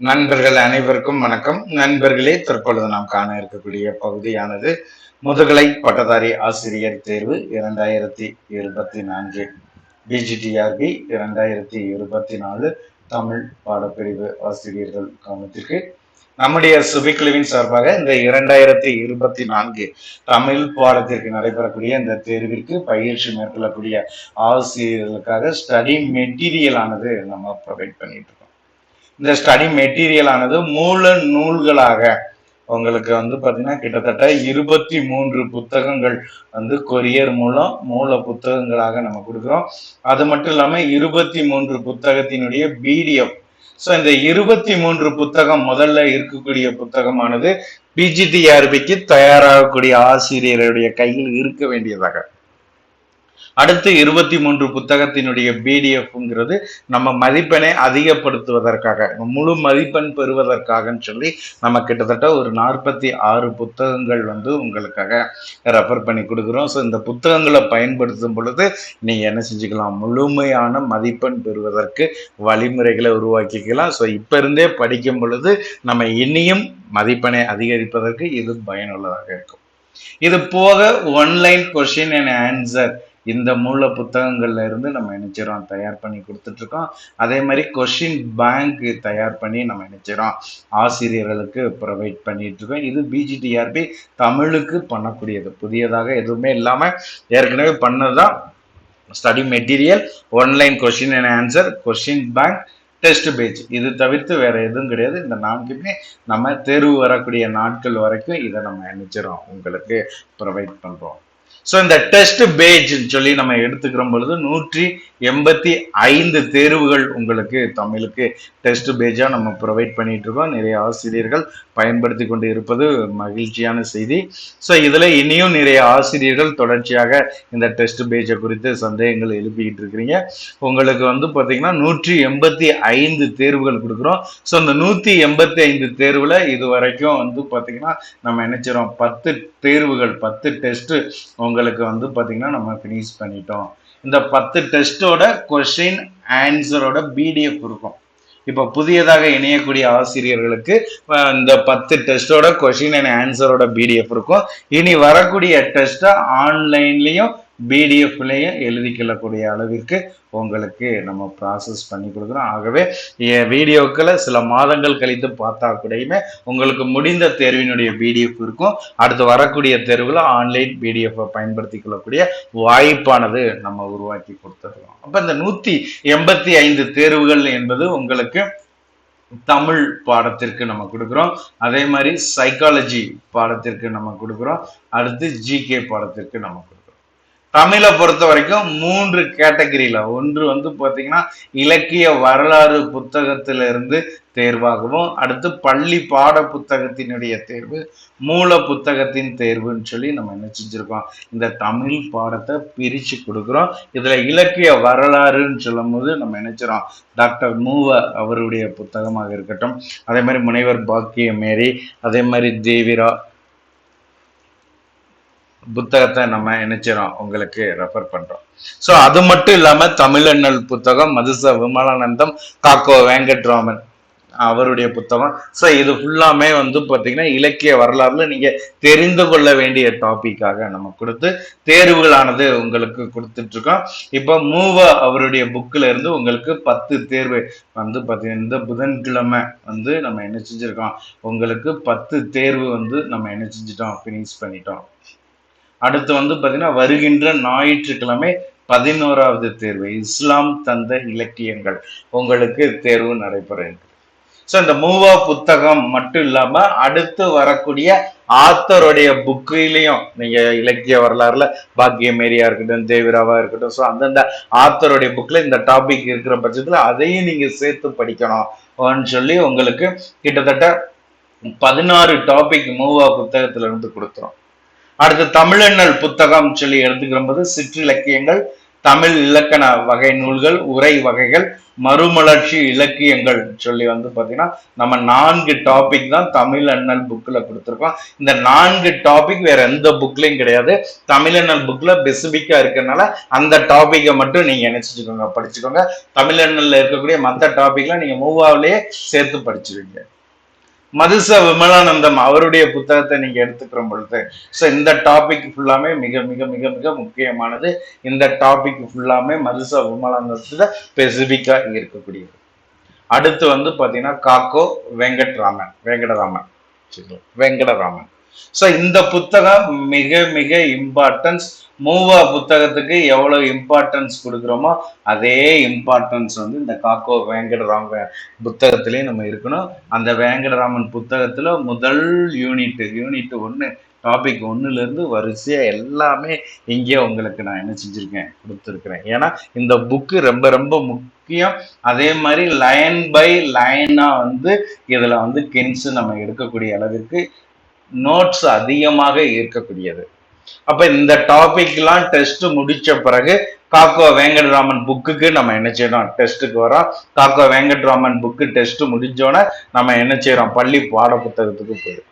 நண்பர்கள் அனைவருக்கும் வணக்கம். நண்பர்களே தற்பொழுது நாம் காண இருக்கக்கூடிய பகுதியானது முதுகலை பட்டதாரி ஆசிரியர் தேர்வு இரண்டாயிரத்தி இருபத்தி நான்கு. பிஜிடிஆர்பி இரண்டாயிரத்தி இருபத்தி நாலு தமிழ் பாடப்பிரிவு ஆசிரியர்கள் கவனத்திற்கு நம்முடைய சுபிக்குழுவின் சார்பாக இந்த இரண்டாயிரத்தி இருபத்தி நான்கு தமிழ் பாடத்திற்கு நடைபெறக்கூடிய இந்த தேர்விற்கு பயிற்சி மேற்கொள்ளக்கூடிய ஆசிரியர்களுக்காக ஸ்டடி மெட்டீரியல் ஆனது நம்ம ப்ரொவைட் பண்ணிட்டு இருக்கோம் இந்த ஸ்டடி மெட்டீரியல் ஆனது மூல நூல்களாக உங்களுக்கு வந்து பார்த்தீங்கன்னா கிட்டத்தட்ட இருபத்தி மூன்று புத்தகங்கள் வந்து கொரியர் மூலம் மூல புத்தகங்களாக நம்ம கொடுக்குறோம். அது மட்டும் இல்லாமல் இருபத்தி மூன்று புத்தகத்தினுடைய பிடிஎஃப் ஸோ இந்த இருபத்தி மூன்று புத்தகம் முதல்ல இருக்கக்கூடிய புத்தகமானது பிஜிடிஆர்பிக்கு தயாராகக்கூடிய ஆசிரியருடைய கையில் இருக்க வேண்டியதாக. அடுத்து இருபத்தி மூன்று புத்தகத்தினுடைய பிடிஎஃப்ங்கிறது நம்ம மதிப்பெண்ணை அதிகப்படுத்துவதற்காக முழு மதிப்பெண் பெறுவதற்காகன்னு சொல்லி நம்ம கிட்டத்தட்ட ஒரு நாற்பத்தி ஆறு புத்தகங்கள் வந்து உங்களுக்காக ரெஃபர் பண்ணி கொடுக்குறோம். ஸோ இந்த புத்தகங்களை பயன்படுத்தும் பொழுது நீங்கள் என்ன செஞ்சுக்கலாம்? முழுமையான மதிப்பெண் பெறுவதற்கு வழிமுறைகளை உருவாக்கிக்கலாம். ஸோ இப்போ இருந்தே படிக்கும் பொழுது நம்ம இனியும் மதிப்பெண்ணை அதிகரிப்பதற்கு இது பயனுள்ளதாக இருக்கும். இது போக ஒன்லைன் கொஷின் அண்ட் ஆன்சர் இந்த மூல புத்தகங்கள்ல இருந்து நம்ம நினைச்சிரோம் தயார் பண்ணி கொடுத்துட்ருக்கோம். அதே மாதிரி கொஷின் பேங்க் தயார் பண்ணி நம்ம நினைச்சிரோம் ஆசிரியர்களுக்கு ப்ரொவைட் பண்ணிட்டு இருக்கோம் இது பிஜிடிஆர்பி தமிழுக்கு பண்ணக்கூடியது. புதியதாக எதுவுமே இல்லாம ஏற்கனவே பண்ணதுதான் study material online question and answer question bank test page இது தவிர்த்து வேற எதுவும் கிடையாது. இந்த நான்குமே நம்ம தேர்வு வரக்கூடிய நாட்கள் வரைக்கும் இதை நம்ம நினைச்சிரோம் உங்களுக்கு ப்ரொவைட் பண்றோம். ஸோ இந்த டெஸ்ட் பேஜ் சொல்லி நம்ம எடுத்துக்கிற பொழுது நூற்றி எண்பத்தி ஐந்து தேர்வுகள் உங்களுக்கு தமிழுக்கு டெஸ்ட் பேஜாக நம்ம ப்ரொவைட் பண்ணிட்டு இருக்கோம் நிறைய ஆசிரியர்கள் பயன்படுத்தி கொண்டு இருப்பது மகிழ்ச்சியான செய்தி. ஸோ இதில் இனியும் நிறைய ஆசிரியர்கள் தொடர்ச்சியாக இந்த டெஸ்ட் பேஜை குறித்து சந்தேகங்கள் எழுப்பிக்கிட்டு இருக்கிறீங்க. உங்களுக்கு வந்து பார்த்தீங்கன்னா நூற்றி எண்பத்தி ஐந்து தேர்வுகள் கொடுக்குறோம். ஸோ இந்த நூற்றி எண்பத்தி ஐந்து தேர்வில் இது வரைக்கும் வந்து பார்த்தீங்கன்னா நம்ம நினைச்சிரோம் பத்து தேர்வுகள் பத்து டெஸ்ட்டு உங்க உங்களுக்கு வந்து பார்த்தீங்கன்னா நம்ம ஃபினிஷ் பண்ணிட்டோம். இந்த பத்து டெஸ்ட்டோட கொஷின் ஆன்சரோட பிடிஎஃப் இருக்கும் இப்போ புதியதாக இணையக்கூடிய ஆசிரியர்களுக்கு இந்த பத்து டெஸ்ட்டோட கொஷின் அண்ட் ஆன்சரோட பிடிஎஃப் இருக்கும் இனி வரக்கூடிய டெஸ்ட்டை ஆன்லைன்லேயும் பிடிஎஃப்லேயே எழுதிக்கொள்ளக்கூடிய அளவிற்கு உங்களுக்கு நம்ம ப்ராசஸ் பண்ணி கொடுக்குறோம். ஆகவே என் வீடியோக்களை சில மாதங்கள் கழித்து பார்த்தா கூடயுமே உங்களுக்கு முடிந்த தேர்வினுடைய பிடிஎஃப் இருக்கும். அடுத்து வரக்கூடிய தேர்வில் ஆன்லைன் பிடிஎஃப்பை பயன்படுத்தி கொள்ளக்கூடிய வாய்ப்பானது நம்ம உருவாக்கி கொடுத்துருக்கோம். அப்போ இந்த நூற்றி எண்பத்தி ஐந்து தேர்வுகள் என்பது உங்களுக்கு தமிழ் பாடத்திற்கு நம்ம கொடுக்குறோம். அதே மாதிரி சைக்காலஜி பாடத்திற்கு நம்ம கொடுக்குறோம். அடுத்து ஜிகே பாடத்திற்கு நம்ம கொடுக்குறோம். தமிழை பொறுத்த வரைக்கும் மூன்று கேட்டகரியில. ஒன்று வந்து பாத்தீங்கன்னா இலக்கிய வரலாறு புத்தகத்திலிருந்து தேர்வாகவும் அடுத்து பள்ளி பாட புத்தகத்தினுடைய தேர்வு மூல புத்தகத்தின் தேர்வுன்னு சொல்லி நம்ம என்ன செஞ்சிருக்கோம்? இந்த தமிழ் பாடத்தை பிரிச்சு கொடுக்குறோம். இதுல இலக்கிய வரலாறுன்னு சொல்லும் போது நம்ம நினைச்சிரோம் டாக்டர் மூவ அவருடைய புத்தகமாக இருக்கட்டும். அதே மாதிரி முனைவர் பாக்கிய மேரி அதே மாதிரி தேவிரா புத்தகத்தை நம்ம நினைச்சிரோம் உங்களுக்கு ரெஃபர் பண்றோம். ஸோ அது மட்டும் இல்லாம தமிழண்ணல் புத்தகம் மதுச விமலானந்தம் காக்கோ வெங்கட்ராமன் அவருடைய புத்தகம். ஸோ இது ஃபுல்லாமே வந்து பார்த்தீங்கன்னா இலக்கிய வரலாறுல நீங்க தெரிந்து கொள்ள வேண்டிய டாபிக்காக நம்ம கொடுத்து தேர்வுகளானது உங்களுக்கு கொடுத்துட்டு இருக்கோம் இப்போ மூவ அவருடைய புக்கில் இருந்து உங்களுக்கு பத்து தேர்வு வந்து பார்த்தீங்கன்னா இந்த புதன்கிழமை வந்து நம்ம என்ன செஞ்சுருக்கோம் உங்களுக்கு பத்து தேர்வு வந்து நம்ம என்ன செஞ்சிட்டோம் ஃபினிஷ் பண்ணிட்டோம். அடுத்து வந்து பார்த்தீங்கன்னா வருகின்ற ஞாயிற்றுக்கிழமை பதினோராவது தேர்வு இஸ்லாம் தந்த இலக்கியங்கள் உங்களுக்கு தேர்வு நடைபெற இருக்கு. ஸோ இந்த மூவா புத்தகம் மட்டும் இல்லாம அடுத்து வரக்கூடிய ஆத்தருடைய புக்கிலையும் நீங்க இலக்கிய வரலாறுல பாக்கியமேரியா இருக்கட்டும் தேவிராவா இருக்கட்டும் ஸோ அந்தந்த ஆத்தருடைய புக்ல இந்த டாபிக் இருக்கிற பட்சத்துல அதையும் நீங்க சேர்த்து படிக்கணும்னு சொல்லி உங்களுக்கு கிட்டத்தட்ட பதினாறு டாபிக் மூவா புத்தகத்துல இருந்து கொடுத்துரும் அடுத்து தமிழண்ணல் புத்தகம் சொல்லி எடுத்துக்கிற போது சிற்றிலக்கியங்கள் தமிழ் இலக்கண வகை நூல்கள் உரை வகைகள் மறுமலர்ச்சி இலக்கியங்கள் சொல்லி வந்து பார்த்தீங்கன்னா நம்ம நான்கு டாபிக் தான் தமிழ் அண்ணல் புக்கில் கொடுத்துருக்கோம். இந்த நான்கு டாபிக் வேற எந்த புக்லையும் கிடையாது. தமிழ் அண்ணல் புக்கில் பெசிபிக்கா இருக்கறனால அந்த டாப்பிக்கை மட்டும் நீங்கள் நினைச்சுக்கோங்க படிச்சுக்கோங்க. தமிழ் அண்ணல்ல இருக்கக்கூடிய மற்ற டாப்பிக்லாம் நீங்கள் மூவாவிலேயே சேர்த்து படிச்சுருவீங்க. மதுச விமலானந்தம் அவருடைய புத்தகத்தை நீங்க எடுத்துக்கிற பொழுது ஸோ இந்த டாபிக் ஃபுல்லாமே மிக மிக மிக மிக முக்கியமானது. இந்த டாபிக் ஃபுல்லாமே மதுச விமலானந்தத்துல ஸ்பெசிஃபிக்காக இருக்கக்கூடியது. அடுத்து வந்து பார்த்தீங்கன்னா காக்கோ வெங்கட்ராமன் வெங்கடராமன். சரிங்களா? வெங்கடராமன். ஸோ இந்த புத்தகம் மிக மிக இம்பார்ட்டன்ஸ் மூவா புத்தகத்துக்கு எவ்வளோ இம்பார்ட்டன்ஸ் கொடுக்குறோமோ அதே இம்பார்ட்டன்ஸ் வந்து இந்த காக்கோ வேங்கடராம புத்தகத்திலையும் நம்ம இருக்கணும். அந்த வேங்கடராமன் புத்தகத்தில் முதல் யூனிட் யூனிட் ஒன்று டாபிக் ஒன்றுலேருந்து வரிசையாக எல்லாமே இங்கே உங்களுக்கு நான் என்ன செஞ்சுருக்கேன் கொடுத்துருக்குறேன். ஏன்னா இந்த புக்கு ரொம்ப ரொம்ப முக்கியம். அதே மாதிரி லைன் பை லைனாக வந்து இதில் வந்து கென்ஸு நம்ம எடுக்கக்கூடிய அளவிற்கு நோட்ஸ் அதிகமாக இருக்கக்கூடியது. அப்ப இந்த டாபிக்லாம் டெஸ்ட் முடிச்ச பிறகு காக்கோ வெங்கட்ராமன் புக்குக்கு நம்ம என்ன செய்யறோம்? டெஸ்ட்டுக்கு வரோம். காக்கோ வெங்கட்ராமன் புக்கு டெஸ்ட் முடிஞ்சோடனே நம்ம என்ன செய்யறோம்? பள்ளி பாட புத்தகத்துக்கு போயிடும்.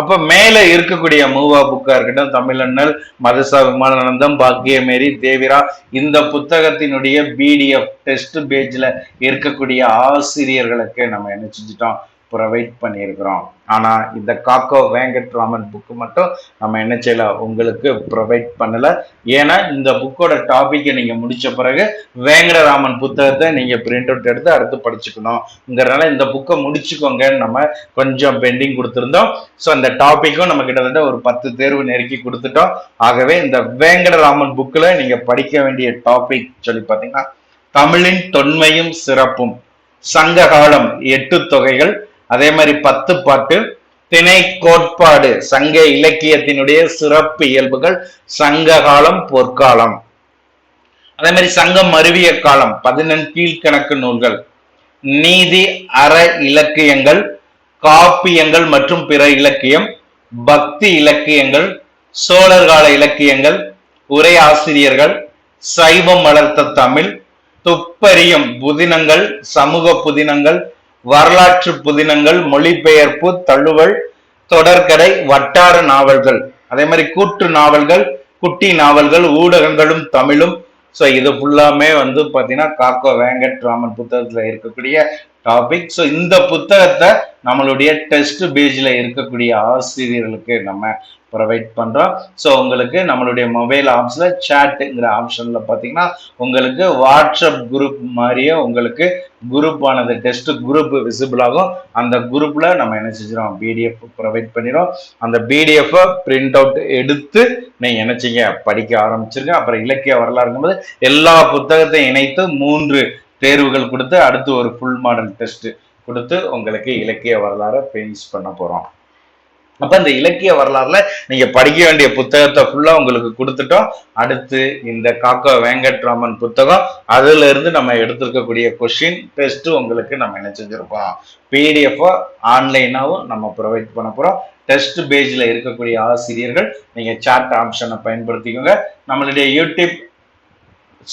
அப்ப மேல இருக்கக்கூடிய மூவா புக்கா இருக்கட்டும் தமிழண்ணல் மதசா விமானந்தம் பாக்கியமேரி தேவிரா இந்த புத்தகத்தினுடைய பிடிஎஃப் டெஸ்ட் பேஜ்ல இருக்கக்கூடிய ஆசிரியர்களுக்கு நம்ம என்ன செஞ்சிட்டோம்? ப்ரொவைட் பண்ணியிருக்கிறோம். ஆனால் இந்த காக்கோ வேங்கட்ராமன் புக்கு மட்டும் நம்ம என்ன செய்யல? உங்களுக்கு ப்ரொவைட் பண்ணலை. ஏன்னா இந்த புக்கோட டாப்பிக்கை நீங்கள் முடித்த பிறகு வேங்கடராமன் புத்தகத்தை நீங்கள் பிரிண்ட் அவுட் எடுத்து அடுத்து படிச்சுக்கணும்ங்கிறனால இந்த புக்கை முடிச்சுக்கோங்கன்னு நம்ம கொஞ்சம் பெண்டிங் கொடுத்துருந்தோம். ஸோ அந்த டாப்பிக்கும் நம்ம கிட்டத்தட்ட ஒரு பத்து தேர்வு நெருக்கி கொடுத்துட்டோம். ஆகவே இந்த வேங்கடராமன் புக்கில் நீங்கள் படிக்க வேண்டிய டாபிக் சொல்லி பார்த்தீங்கன்னா தமிழின் தொன்மையும் சிறப்பும் சங்ககாலம் எட்டு தொகைகள் அதே மாதிரி பத்து பாட்டு திணை கோட்பாடு சங்க இலக்கியத்தினுடைய சிறப்பு இயல்புகள் சங்க காலம் பொற்காலம். அதே மாதிரி சங்கம் அருவிய காலம் பதினெண் கீழ்கணக்கு நூல்கள். நீதி அற இலக்கியங்கள் காப்பியங்கள் மற்றும் பிற இலக்கியம் பக்தி இலக்கியங்கள் சோழர் கால இலக்கியங்கள் உரை ஆசிரியர்கள் சைவம் வளர்த்த தமிழ் துப்பறியும் புதினங்கள் சமூக புதினங்கள் வரலாற்று புதினங்கள் மொழிபெயர்ப்பு தழுவல் தொடர்கதை வட்டார நாவல்கள். அதே மாதிரி கூற்று நாவல்கள் குட்டி நாவல்கள் ஊடகங்களும் தமிழும். ஸோ இது ஃபுல்லாமே வந்து பார்த்தீங்கன்னா காக்கோ வேங்கட் ராமன் புத்தகத்துல இருக்கக்கூடிய டாபிக் ஸோ இந்த புத்தகத்தை நம்மளுடைய டெஸ்ட் பேஜில் இருக்கக்கூடிய ஆசிரியர்களுக்கு நம்ம ப்ரொவைட் பண்ணுறோம் ஸோ உங்களுக்கு நம்மளுடைய மொபைல் ஆப்ஸில் சேட்டுங்கிற ஆப்ஷனில் பார்த்தீங்கன்னா உங்களுக்கு வாட்ஸ்அப் குரூப் மாதிரியே உங்களுக்கு குரூப்பானது டெஸ்ட் குரூப் விசிபிள் ஆகும். அந்த குரூப்பில் நம்ம என்ன செஞ்சிடும் பிடிஎஃப் ப்ரொவைட் பண்ணிடும் அந்த பிடிஎஃப்பை பிரிண்ட் அவுட் எடுத்து நீங்கள் என்ன படிக்க ஆரம்பிச்சிருங்க. அப்புறம் இலக்கிய வரலாறுங்கும்போது எல்லா புத்தகத்தையும் இணைத்து மூன்று தேர்வுகள் கொடுத்து அடுத்து ஒரு ஃபுல் மாடல் டெஸ்ட் கொடுத்து உங்களுக்கு இலக்கிய வரலாறை பெயின்ஸ் பண்ண போறோம். அப்ப இந்த இலக்கிய வரலாறுல நீங்க படிக்க வேண்டிய புத்தகத்தை ஃபுல்லா உங்களுக்கு கொடுத்துட்டோம். அடுத்து இந்த காக்கா வேங்கட்ராமன் புத்தகம் அதுல இருந்து நம்ம எடுத்திருக்கக்கூடிய கொஸ்டின் டெஸ்ட் உங்களுக்கு நம்ம என்ன செஞ்சிருப்போம் பிடிஎஃப் ஆன்லைனாவும் நம்ம ப்ரொவைட் பண்ண போறோம். டெஸ்ட் பேஜ்ல இருக்கக்கூடிய ஆசிரியர்கள் நீங்க சாட் ஆப்ஷனை பயன்படுத்திக்கோங்க. நம்மளுடைய யூடியூப்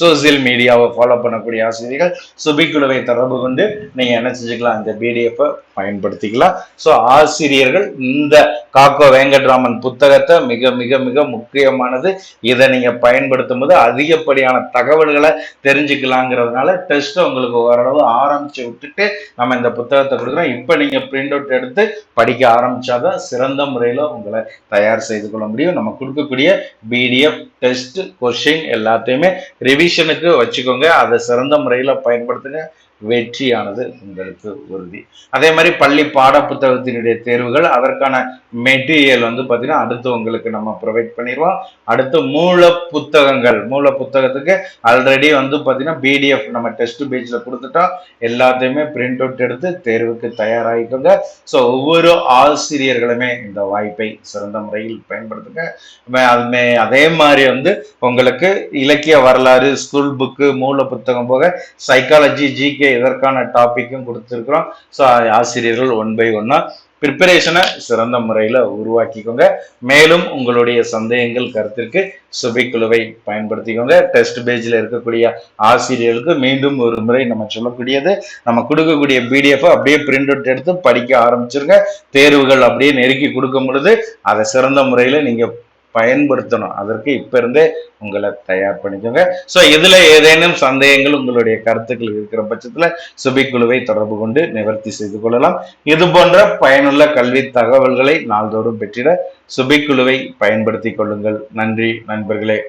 சோசியல் மீடியாவை ஃபாலோ பண்ணக்கூடிய ஆசிரியர்கள் சுபிக்குழுவை தொடர்பு கொண்டு நீங்க என்ன செஞ்சுக்கலாம்? இந்த பிடிஎஃப்பை பயன்படுத்திக்கலாம். ஸோ ஆசிரியர்கள் இந்த காக்கோ வேங்கட்ராமன் புத்தகத்தை மிக மிக மிக முக்கியமானது. இதை நீங்கள் பயன்படுத்தும் போது அதிகப்படியான தகவல்களை தெரிஞ்சுக்கலாங்கிறதுனால டெஸ்ட்டை உங்களுக்கு ஓரளவு ஆரம்பிச்சு விட்டுட்டு நம்ம இந்த புத்தகத்தை கொடுக்குறோம். இப்போ நீங்கள் பிரிண்ட் அவுட் எடுத்து படிக்க ஆரம்பிச்சாதான் சிறந்த முறையில் உங்களை தயார் செய்து கொள்ள முடியும். நம்ம கொடுக்கக்கூடிய பிடிஎஃப் டெஸ்ட் கொஷின் எல்லாத்தையுமே ரிவிஷனுக்கு வச்சுக்கோங்க. அதை சிறந்த முறையில் பயன்படுத்துங்க. வெற்றியானது உங்களுக்கு உறுதி. அதே மாதிரி பள்ளி பாட புத்தகத்தினுடைய தேர்வுகள் அதற்கான மெட்டீரியல் வந்து பார்த்தீங்கன்னா அடுத்து உங்களுக்கு நம்ம ப்ரொவைட் பண்ணிடுவோம் அடுத்து மூல புத்தகங்கள் மூல புத்தகத்துக்கு ஆல்ரெடி வந்து பார்த்தீங்கன்னா பிடிஎஃப் நம்ம டெஸ்ட் பேஜில் கொடுத்துட்டோம். எல்லாத்தையுமே பிரிண்ட் அவுட் எடுத்து தேர்வுக்கு தயாராகிக்கோங்க. ஸோ ஒவ்வொரு ஆசிரியர்களுமே இந்த வாய்ப்பை சிறந்த முறையில் பயன்படுத்துங்க. அதுமே அதே மாதிரி வந்து உங்களுக்கு இலக்கிய வரலாறு ஸ்கூல் புக்கு மூல புத்தகம் போக சைக்காலஜி ஜிகே இதற்கான டாப்பிக்கும் கொடுத்துருக்குறோம். ஸோ ஆசிரியர்கள் ஒன் பை ஒன்னா ப்ரிப்பரேஷனை சிறந்த முறையில் உருவாக்கிக்கோங்க. மேலும் உங்களுடைய சந்தேகங்கள் கருத்திற்கு சுபிக்குழுவை பயன்படுத்திக்கோங்க. டெஸ்ட் பேஜில் இருக்கக்கூடிய ஆசிரியர்களுக்கு மீண்டும் ஒரு முறை நம்ம சொல்லக்கூடியது நம்ம கொடுக்கக்கூடிய பிடிஎஃப் அப்படியே பிரிண்ட் அவுட் எடுத்து படிக்க ஆரம்பிச்சிருங்க. தேர்வுகள் அப்படியே நெருக்கி கொடுக்கும் பொழுது அதை சிறந்த முறையில் நீங்க பயன்படுத்தணும். அதற்கு இப்ப இருந்தே உங்களை தயார் பண்ணிக்கோங்க. ஸோ இதுல ஏதேனும் சந்தேகங்கள் உங்களுடைய கருத்துக்கள் இருக்கிற பட்சத்துல சுபிக்குழுவை தொடர்பு கொண்டு நிவர்த்தி செய்து கொள்ளலாம். இது போன்ற பயனுள்ள கல்வி தகவல்களை நாள்தோறும் பெற்றிட சுபிக்குழுவை பயன்படுத்திக் கொள்ளுங்கள். நன்றி நண்பர்களே.